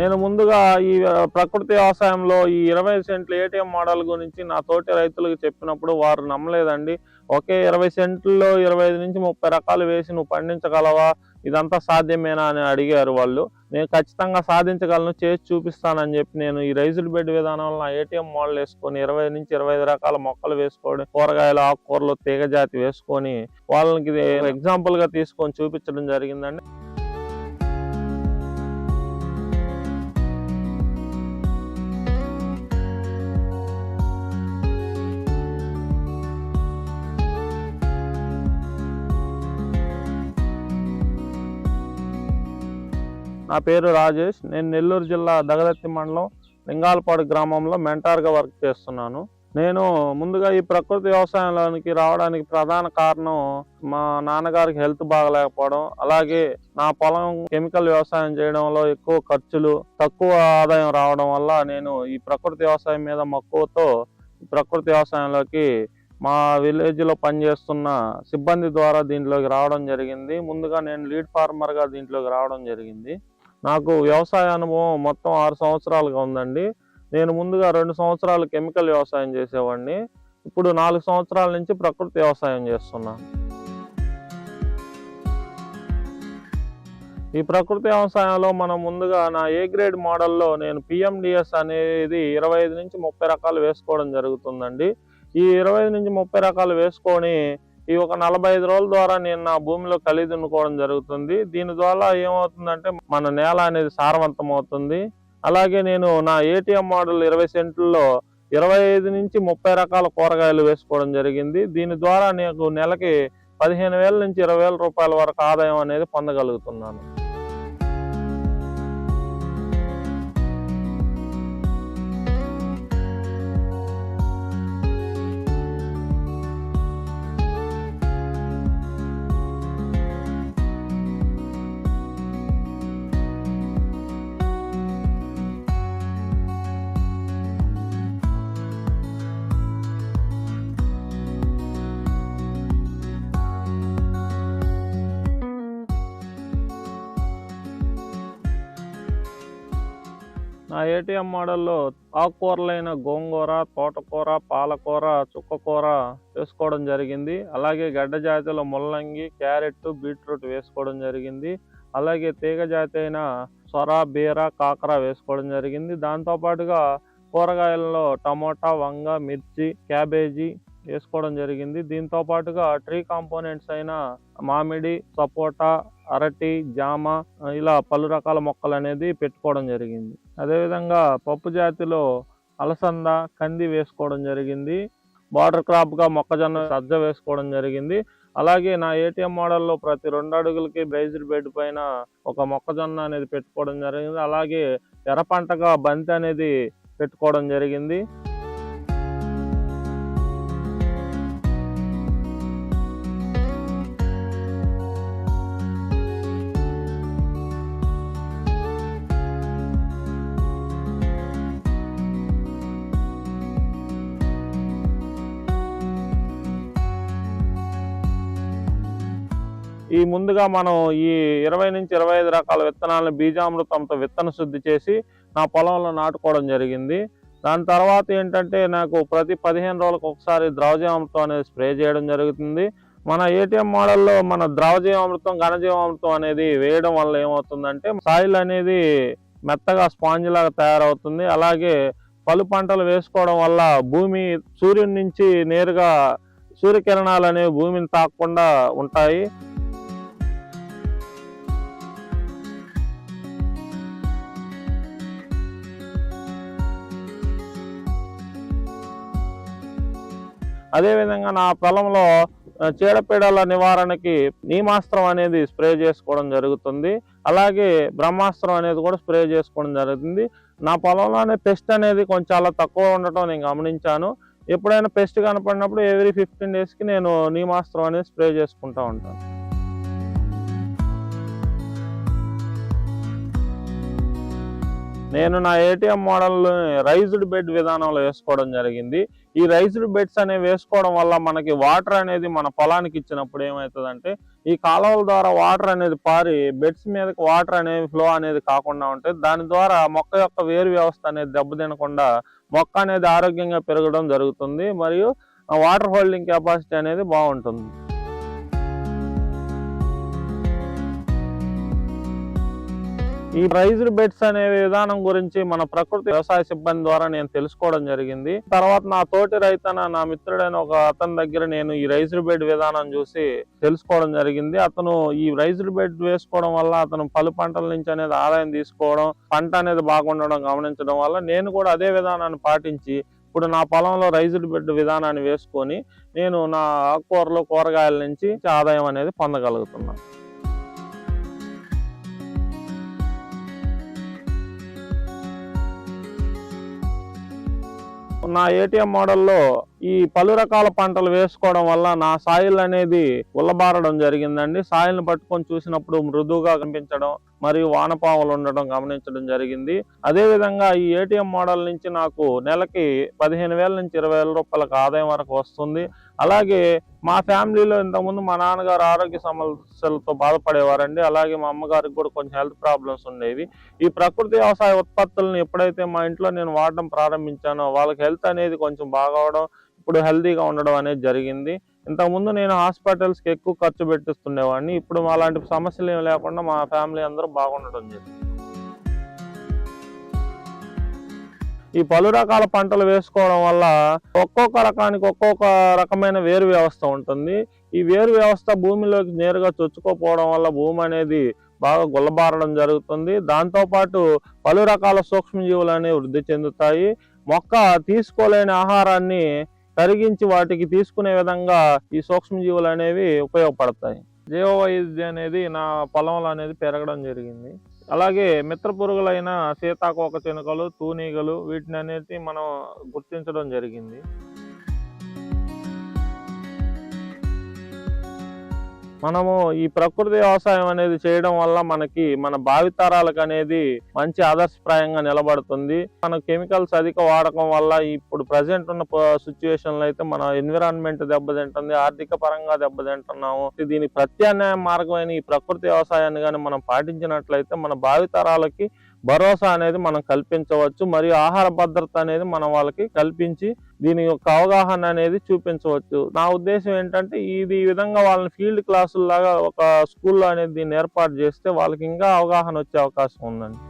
నేను ముందుగా ఈ ప్రకృతి వ్యవసాయంలో ఈ ఇరవై సెంట్ల ఏటీఎం మోడల్ గురించి నా తోటి రైతులకు చెప్పినప్పుడు వారు నమ్మలేదండి. ఒకే ఇరవై సెంట్లలో ఇరవై నుంచి ముప్పై రకాలు వేసి నువ్వు పండించగలవా? ఇదంతా సాధ్యమేనా అని అడిగారు వాళ్ళు. నేను ఖచ్చితంగా సాధించగలను చేసి చూపిస్తానని చెప్పి నేను ఈ రైజుడ్ బెడ్ విధానంలో నా ఏటీఎం మోడల్ వేసుకొని ఇరవై నుంచి ఇరవై ఐదు రకాల మొక్కలు వేసుకొని కూరగాయలు ఆకుకూరలు తీగ జాతి వేసుకొని వాళ్ళకి ఎగ్జాంపుల్గా తీసుకొని చూపించడం జరిగిందండి. నా పేరు రాజేష్. నేను నెల్లూరు జిల్లా దగదత్తి మండలం లింగాలపాడు గ్రామంలో మెంటార్గా వర్క్ చేస్తున్నాను. నేను ముందుగా ఈ ప్రకృతి వ్యవసాయంలోనికి రావడానికి ప్రధాన కారణం మా నాన్నగారికి హెల్త్ బాగలేకపోవడం అలాగే నా పొలం కెమికల్ వ్యవసాయం చేయడంలో ఎక్కువ ఖర్చులు తక్కువ ఆదాయం రావడం వల్ల నేను ఈ ప్రకృతి వ్యవసాయం మీద మక్కువతో ప్రకృతి వ్యవసాయంలోకి మా విలేజ్లో పనిచేస్తున్న సిబ్బంది ద్వారా దీంట్లోకి రావడం జరిగింది. ముందుగా నేను లీడ్ ఫార్మర్గా దీంట్లోకి రావడం జరిగింది. నాకు వ్యవసాయ అనుభవం మొత్తం ఆరు సంవత్సరాలుగా ఉందండి. నేను ముందుగా రెండు సంవత్సరాలు కెమికల్ వ్యవసాయం చేసేవాడిని. ఇప్పుడు నాలుగు సంవత్సరాల నుంచి ప్రకృతి వ్యవసాయం చేస్తున్నాను ఈ ప్రకృతి వ్యవసాయంలో మనం ముందుగా నా ఏ గ్రేడ్ మోడల్లో నేను పిఎండిఎస్ అనేది ఇరవై ఐదు నుంచి ముప్పై రకాలు వేసుకోవడం జరుగుతుందండి. ఈ ఇరవై నుంచి ముప్పై రకాలు వేసుకొని ఈ ఒక నలభై ఐదు రోజుల ద్వారా నేను నా భూమిలో కలి దున్నుకోవడం జరుగుతుంది. దీని ద్వారా ఏమవుతుందంటే మన నేల అనేది సారవంతం అవుతుంది అలాగే నేను నా ఏటీఎం మోడల్ ఇరవై సెంట్లలో ఇరవై ఐదు నుంచి ముప్పై రకాల కూరగాయలు వేసుకోవడం జరిగింది. దీని ద్వారా నాకు నెలకి పదిహేను వేల నుంచి ఇరవై వేల రూపాయల వరకు ఆదాయం అనేది పొందగలుగుతున్నాను. నా ఏటీఎం మోడల్లో ఆకుకూరలైన గోంగూర తోటకూర పాలకూర చుక్కకూర వేసుకోవడం జరిగింది. అలాగే గడ్డ జాతిలో ముల్లంగి క్యారెట్ బీట్రూట్ వేసుకోవడం జరిగింది. అలాగే తీగ జాతి అయిన సొర బీర కాకర వేసుకోవడం జరిగింది. దాంతోపాటుగా కూరగాయలలో టమోటా వంగ మిర్చి క్యాబేజీ వేసుకోవడం జరిగింది. దీంతో పాటుగా ట్రీ కాంపోనెంట్స్ అయిన మామిడి సపోటా అరటి జామ ఇలా పలు రకాల మొక్కలు అనేది పెట్టుకోవడం జరిగింది. అదేవిధంగా పప్పు జాతిలో అలసంద కంది వేసుకోవడం జరిగింది. బార్డర్ క్రాప్గా మొక్కజొన్న సజ్జ వేసుకోవడం జరిగింది. అలాగే నా ఏటీఎం మోడల్లో ప్రతి రెండు అడుగులకి బ్రైజ్డ్ బెడ్ పైన ఒక మొక్కజొన్న అనేది పెట్టుకోవడం జరిగింది. అలాగే ఎర్ర పంటగా బంతి అనేది పెట్టుకోవడం జరిగింది. ఈ ముందుగా మనం ఈ ఇరవై నుంచి ఇరవై ఐదు రకాల విత్తనాలను బీజామృతంతో విత్తన శుద్ధి చేసి నా పొలంలో నాటుకోవడం జరిగింది. దాని తర్వాత ఏంటంటే నాకు ప్రతి పదిహేను రోజులకు ఒకసారి ద్రవజీవామృతం అనేది స్ప్రే చేయడం జరుగుతుంది. మన ఏటీఎం మోడల్లో మన ద్రవజీవామృతం ఘనజీవామృతం అనేది వేయడం వల్ల ఏమవుతుందంటే సాయిల్ అనేది మెత్తగా స్పాంజ్ లాగా తయారవుతుంది. అలాగే పలు పంటలు వేసుకోవడం వల్ల భూమి సూర్యుడి నుంచి నేరుగా సూర్యకిరణాలు అనేవి భూమిని తాకకుండా ఉంటాయి. అదేవిధంగా నా పొలంలో చీడపీడల నివారణకి నీమాస్త్రం అనేది స్ప్రే చేసుకోవడం జరుగుతుంది. అలాగే బ్రహ్మాస్త్రం అనేది కూడా స్ప్రే చేసుకోవడం జరుగుతుంది. నా పొలంలోనే పెస్ట్ అనేది కొంచెం చాలా తక్కువ ఉండటం నేను గమనించాను. ఎప్పుడైనా పెస్ట్ కనపడినప్పుడు ఎవ్రీ ఫిఫ్టీన్ డేస్కి నేను నీమాస్త్రం అనేది స్ప్రే చేసుకుంటా ఉంటాను. నేను నా ఏటీఎం మోడల్ రైజ్డ్ బెడ్ విధానంలో వేసుకోవడం జరిగింది. ఈ రైజ్డ్ బెడ్స్ అనేవి వేసుకోవడం వల్ల మనకి వాటర్ అనేది మన పొలానికి ఇచ్చినప్పుడు ఏమవుతుందంటే ఈ కాలువల ద్వారా వాటర్ అనేది పారి బెడ్స్ మీదకి వాటర్ అనేది ఫ్లో అనేది కాకుండా ఉంటుంది దాని ద్వారా మొక్క యొక్క వేరు వ్యవస్థ అనేది దెబ్బతినకుండా మొక్క అనేది ఆరోగ్యంగా పెరగడం జరుగుతుంది. మరియు వాటర్ హోల్డింగ్ కెపాసిటీ అనేది బాగుంటుంది. ఈ రైజ్డ్ బెడ్స్ అనే విధానం గురించి మన ప్రకృతి వ్యవసాయ సిబ్బంది ద్వారా నేను తెలుసుకోవడం జరిగింది. తర్వాత నా తోటి రైతన నా మిత్రుడైన ఒక అతని దగ్గర నేను ఈ రైజ్డ్ బెడ్ విధానం చూసి తెలుసుకోవడం జరిగింది. అతను ఈ రైజ్డ్ బెడ్ వేసుకోవడం వల్ల అతను పలు పంటల నుంచి అనేది ఆదాయం తీసుకోవడం పంట అనేది బాగుండడం గమనించడం వల్ల నేను కూడా అదే విధానాన్ని పాటించి ఇప్పుడు నా పొలంలో రైజ్డ్ బెడ్ విధానాన్ని వేసుకొని నేను నా ఆకుకూరలు కూరగాయల నుంచి ఆదాయం అనేది పొందగలుగుతున్నాను. నా ఏటీఎం మోడల్లో ఈ పలు రకాల పంటలు వేసుకోవడం వల్ల నా సాయిల్ అనేది ఉల్లబారడం జరిగిందండి. సాయిల్ని పట్టుకొని చూసినప్పుడు మృదువుగా కనిపించడం మరియు వానపాములు ఉండడం గమనించడం జరిగింది. అదేవిధంగా ఈ ఏటీఎం మోడల్ నుంచి నాకు నెలకి పదిహేను వేల నుంచి ఇరవై వేల రూపాయలకు ఆదాయం వరకు వస్తుంది. అలాగే మా ఫ్యామిలీలో ఇంతకుముందు మా నాన్నగారు ఆరోగ్య సమస్యలతో బాధపడేవారండి. అలాగే మా అమ్మగారికి కూడా కొంచెం హెల్త్ ప్రాబ్లమ్స్ ఉండేవి. ఈ ప్రకృతి వ్యవసాయ ఉత్పత్తులను ఎప్పుడైతే మా ఇంట్లో నేను వాడడం ప్రారంభించానో వాళ్ళకి హెల్త్ అనేది కొంచెం బాగవడం ఇప్పుడు హెల్తీగా ఉండడం అనేది జరిగింది. ఇంతకుముందు నేను హాస్పిటల్స్కి ఎక్కువ ఖర్చు పెట్టిస్తుండేవాడిని. ఇప్పుడు అలాంటి సమస్యలు ఏమి లేకుండా మా ఫ్యామిలీ అందరూ బాగుండడం జరిగింది. ఈ పలు రకాల పంటలు వేసుకోవడం వల్ల ఒక్కొక్క రకానికి ఒక్కొక్క రకమైన వేరు వ్యవస్థ ఉంటుంది. ఈ వేరు వ్యవస్థ భూమిలోకి నేరుగా చొచ్చుకోపోవడం వల్ల భూమి అనేది బాగా గుల్లబారడం జరుగుతుంది. దాంతోపాటు పలు రకాల సూక్ష్మజీవులు అనేవి వృద్ధి చెందుతాయి. మొక్క తీసుకోలేని ఆహారాన్ని కరిగించి వాటికి తీసుకునే విధంగా ఈ సూక్ష్మజీవులు అనేవి ఉపయోగపడతాయి. జీవవైవిధ్యం అనేది నా పొలంలో అనేది పెరగడం జరిగింది. అలాగే మిత్ర పురుగులైన సీతాకోక చినుకలు తూనీగలు వీటిని అనేది మనం గుర్తించడం జరిగింది. మనము ఈ ప్రకృతి వ్యవసాయం అనేది చేయడం వల్ల మనకి మన భావితరాలకు అనేది మంచి ఆదర్శప్రాయంగా నిలబడుతుంది. మన కెమికల్స్ అధిక వాడకం వల్ల ఇప్పుడు ప్రజెంట్ ఉన్న సిచ్యువేషన్లో అయితే మన ఎన్విరాన్మెంట్ దెబ్బతింటుంది ఆర్థిక పరంగా దెబ్బతింటున్నాము. దీని ప్రత్యామ్నాయ మార్గమైన ఈ ప్రకృతి వ్యవసాయాన్ని కానీ మనం పాటించినట్లయితే మన భావితరాలకి భరోసా అనేది మనం కల్పించవచ్చు మరియు ఆహార భద్రత అనేది మనం వాళ్ళకి కల్పించి దీని యొక్క అవగాహన అనేది చూపించవచ్చు. నా ఉద్దేశం ఏంటంటే ఇది ఈ విధంగా వాళ్ళని ఫీల్డ్ క్లాసుల్లాగా ఒక స్కూల్లో అనేది దీన్ని ఏర్పాటు చేస్తే వాళ్ళకి ఇంకా అవగాహన వచ్చే అవకాశం ఉందండి.